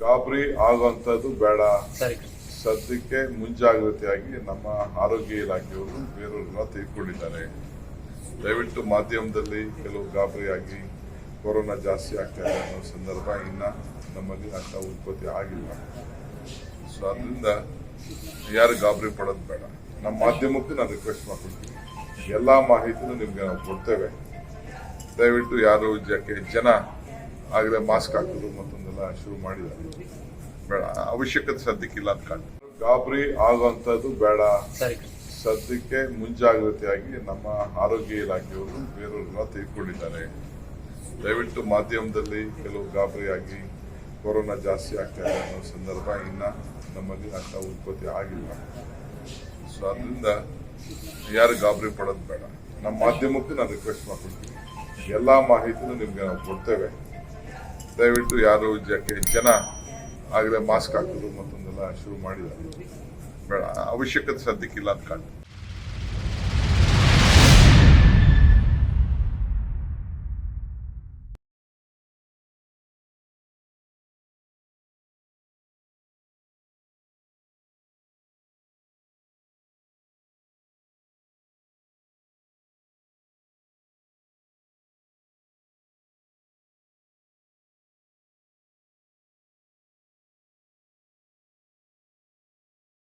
ಗಾಬರಿ ಆಗುವಂಥದ್ದು ಬೇಡ. ಸದ್ಯಕ್ಕೆ ಮುಂಜಾಗ್ರತೆಯಾಗಿ ನಮ್ಮ ಆರೋಗ್ಯ ಇಲಾಖೆಯವರು ಬೇರೆಯವ್ರನ್ನ ತೆಗೆದುಕೊಂಡಿದ್ದಾರೆ ದಯವಿಟ್ಟು ಮಾಧ್ಯಮದಲ್ಲಿ ಕೆಲವು ಗಾಬರಿಯಾಗಿ ಕೊರೋನಾ ಜಾಸ್ತಿ ಆಗ್ತಾ ಇದೆ ಅನ್ನೋ ಸಂದರ್ಭ ಇನ್ನ ನಮ್ಮಲ್ಲಿ ಅಂತ ಉತ್ಪತ್ತಿ ಆಗಿಲ್ಲ. ಸೊ ಅದರಿಂದ ಯಾರು ಗಾಬರಿ ಪಡೋದು ಬೇಡ. ನಮ್ಮ ಮಾಧ್ಯಮಕ್ಕೆ ನಾನು ರಿಕ್ವೆಸ್ಟ್ ಮಾಡ್ಕೊಳ್ತೀನಿ ಎಲ್ಲ ಮಾಹಿತಿನೂ ನಿಮಗೆ ನಾವು ಕೊಡ್ತೇವೆ. ದಯವಿಟ್ಟು ಯಾರು ಜಕ್ಕೆ ಜನ ಆಗಲೇ ಮಾಸ್ಕ್ ಹಾಕೋದು ಮತ್ತೊಂದೆಲ್ಲ ಶುರು ಮಾಡಿದ್ದಾರೆ. ಬೇಡ ಅವಶ್ಯಕತೆ ಸದ್ಯಕ್ಕಿಲ್ಲ ಅಂತ ಕಾಣ್ತದೆ. ಗಾಬರಿ ಆಗುವಂಥದ್ದು ಬೇಡ. ಸದ್ಯಕ್ಕೆ ಮುಂಜಾಗ್ರತೆಯಾಗಿ ನಮ್ಮ ಆರೋಗ್ಯ ಇಲಾಖೆಯವರು ಬೇರೆಯವ್ರನ್ನ ತೆಗೆದುಕೊಂಡಿದ್ದಾರೆ ದಯವಿಟ್ಟು ಮಾಧ್ಯಮದಲ್ಲಿ ಕೆಲವು ಗಾಬರಿಯಾಗಿ ಕೊರೋನಾ ಜಾಸ್ತಿ ಆಗ್ತಾ ಇದೆ ಅನ್ನೋ ಸಂದರ್ಭ ಇನ್ನ ನಮ್ಮಲ್ಲಿ ಅಂತ ಉತ್ಪತ್ತಿ ಆಗಿಲ್ಲ. ಸೊ ಅದರಿಂದ ಯಾರು ಗಾಬರಿ ಪಡೋದು ಬೇಡ. ನಮ್ಮ ಮಾಧ್ಯಮಕ್ಕೂ ನಾನು ರಿಕ್ವೆಸ್ಟ್ ಮಾಡ್ಕೊಳ್ತೀನಿ ಎಲ್ಲ ಮಾಹಿತಿನೂ ನಿಮಗೆ ನಾವು ಕೊಡ್ತೇವೆ. ದಯವಿಟ್ಟು ಯಾರು ಜನ ಆಗಲೇ ಮಾಸ್ಕ್ ಹಾಕೋದು ಮತ್ತೊಂದೆಲ್ಲ ಶುರು ಮಾಡಿದ್ದಾರೆ. ಬೇಡ ಅವಶ್ಯಕತೆ ಸದ್ಯಕ್ಕಿಲ್ಲ ಅಂತ ಕಾಣ್ತದೆ.